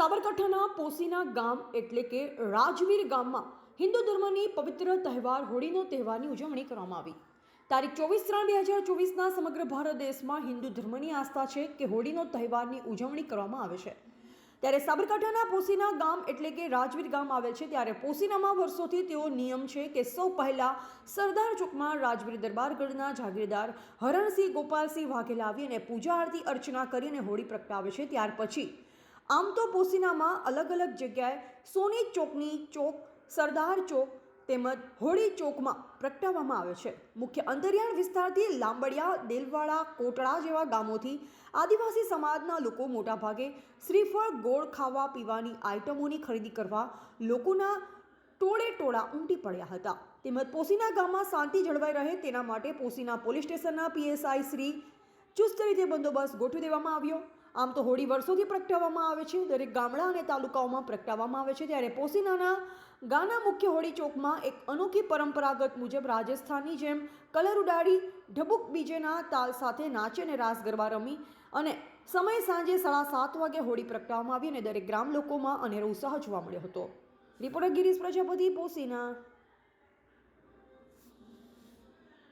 સાબરકાંઠાના પોસીના ગામ એટલે કે રાજવીર ગામમાં હિન્દુ ધર્મની પવિત્ર તહેવાર હોળીનો તહેવારની ઉજવણી કરવામાં આવી. તારીખ ચોવીસ ત્રણ બે હજાર ચોવીસના સમગ્ર ભારત દેશમાં હિન્દુ ધર્મની આસ્થા છે કે હોળીનો તહેવારની ઉજવણી કરવામાં આવે છે. ત્યારે સાબરકાંઠાના પોસીના ગામ એટલે કે રાજવીર ગામ આવે છે ત્યારે પોસીનામાં વર્ષોથી તેઓ નિયમ છે કે સૌ પહેલાં સરદાર ચોકમાં રાજવીર દરબારગઢના જાગીરદાર હરણસિંહ ગોપાલસિંહ વાઘેલા આવી અને પૂજા આરતી અર્ચના કરી અને હોળી પ્રગટાવે છે. ત્યાર પછી આમ તો પોસીનામાં અલગ અલગ જગ્યાએ સોની ચોકની ચોક, સરદાર ચોક તેમજ હોળી ચોકમાં પ્રગટાવવામાં આવે છે. મુખ્ય અંતરિયાળ વિસ્તારથી લાંબડિયા, દેલવાડા, કોટડા જેવા ગામોથી આદિવાસી સમાજના લોકો મોટાભાગે શ્રીફળ, ગોળ ખાવા, પીવાની આઇટમોની ખરીદી કરવા લોકોના ટોળે ટોળા ઉમટી પડ્યા હતા. તેમજ પોસીના ગામમાં શાંતિ જળવાઈ રહે તેના માટે પોસીના પોલીસ સ્ટેશનના પીએસઆઈ શ્રી ચુસ્ત રીતે બંદોબસ્ત ગોઠવી દેવામાં આવ્યો. આમ તો હોળી વર્ષોથી પ્રગટાવવામાં આવે છે. દરેક ગામડા અને તાલુકાઓમાં પ્રગટાવવામાં આવે છે. ત્યારે પોસીનાના ગાના મુખ્ય હોળી ચોકમાં એક અનોખી પરંપરાગત મુજબ રાજસ્થાનની જેમ કલર ઉડાડી ઢબુક બીજેના તાલ સાથે નાચે અને રાસ ગરબા રમી અને સમય સાંજે સાડા સાત વાગે હોળી પ્રગટાવવામાં આવી અને દરેક ગ્રામ લોકોમાં અનેરો ઉત્સાહ જોવા મળ્યો હતો. રિપોર્ટર ગિરીશ પ્રજાપતિ, પોસીના.